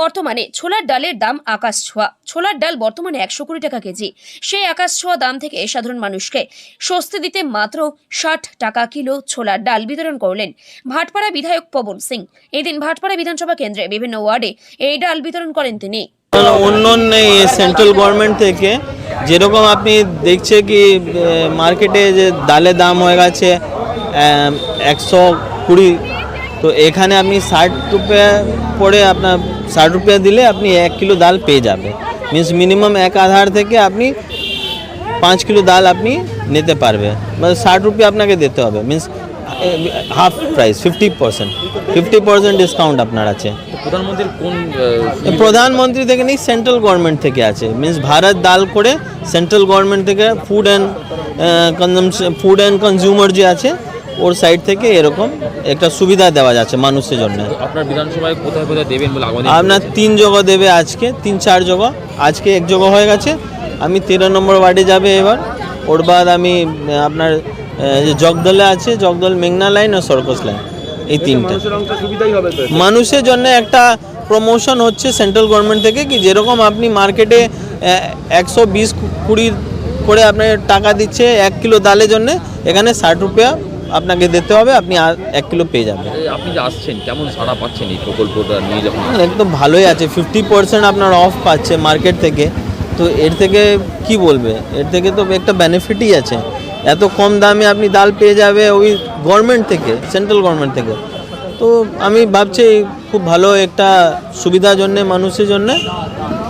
বর্তমানে ছোলার ডালের দাম আকাশ ছোঁয়া। ছোলার ডাল বর্তমানে একশো কুড়ি টাকা কেজি। সেই আকাশ ছোঁয়া দাম থেকে সাধারণ মানুষকে স্বস্তি দিতে মাত্র ষাট টাকা কিলো ছোলার ডাল বিতরণ করলেন ভাটপাড়া বিধায়ক পবন সিং। এদিন ভাটপাড়া বিধানসভা কেন্দ্রে বিভিন্ন ওয়ার্ডে এই ডাল বিতরণ করেন তিনি। নেই সেন্ট্রাল গভর্নমেন্ট থেকে। যেরকম আপনি দেখছে কি মার্কেটে যে ডালের দাম হয়ে গেছে একশো কুড়ি তো এখানে আপনি ষাট রুপিয়া পড়ে আপনার ষাট রুপিয়া দিলে আপনি এক কিলো ডাল পেয়ে যাবে। মিনস মিনিমাম এক আধার থেকে আপনি পাঁচ কিলো ডাল আপনি নিতে পারবে। মানে ষাট রুপিয়া আপনাকে দিতে হবে। Means half price fifty percent fifty percent discount আপনার আছে। প্রধানমন্ত্রীর কোন প্রধানমন্ত্রী থেকে নেই সেন্ট্রাল গভর্নমেন্ট থেকে আছে। মিন্স ভারত ডাল করে সেন্ট্রাল গভর্নমেন্ট থেকে food and consumption food and consumer যে আছে ওর সাইড থেকে এরকম একটা সুবিধা দেওয়া যাচ্ছে মানুষের জন্য। আপনার বিধানসভায় কোথায় কোথায় দেবেন বলে আগামী আপনার তিন জায়গা দেবে আজকে তিন চার জায়গা আজকে এক জায়গা হয়ে গেছে। আমি তেরো নম্বর ওয়ার্ডে যাবে এবার। ওর বাদ আমি আপনার যে জগদলে আছে জগদল মেঘনা লাইন আর সরকস লাইন। এই তিনটে। মানুষের জন্য একটা প্রমোশন হচ্ছে সেন্ট্রাল গভর্নমেন্ট থেকে কি যেরকম আপনি মার্কেটে একশো বিশ কুড়ি করে আপনার টাকা দিচ্ছে এক কিলো ডালের জন্য এখানে ষাট রুপিয়া আপনাকে দিতে হবে আপনি এক কিলো পেয়ে যাবেন। আপনি যে আসছেন কেমন সাড়া পাচ্ছেন এই প্রকল্পটা নিয়ে যখন? একদম ভালোই আছে ফিফটি পার্সেন্ট আপনার অফ পাচ্ছে মার্কেট থেকে। তো এর থেকে কি বলবে? এর থেকে তো একটা বেনিফিটই আছে। এত কম দামে আপনি ডাল পেয়ে যাবে ওই গভর্নমেন্ট থেকে সেন্ট্রাল গভর্নমেন্ট থেকে। তো আমি ভাবছি খুব ভালো একটা সুবিধার জন্যে মানুষের জন্য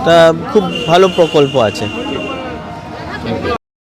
তা খুব ভালো প্রকল্প আছে।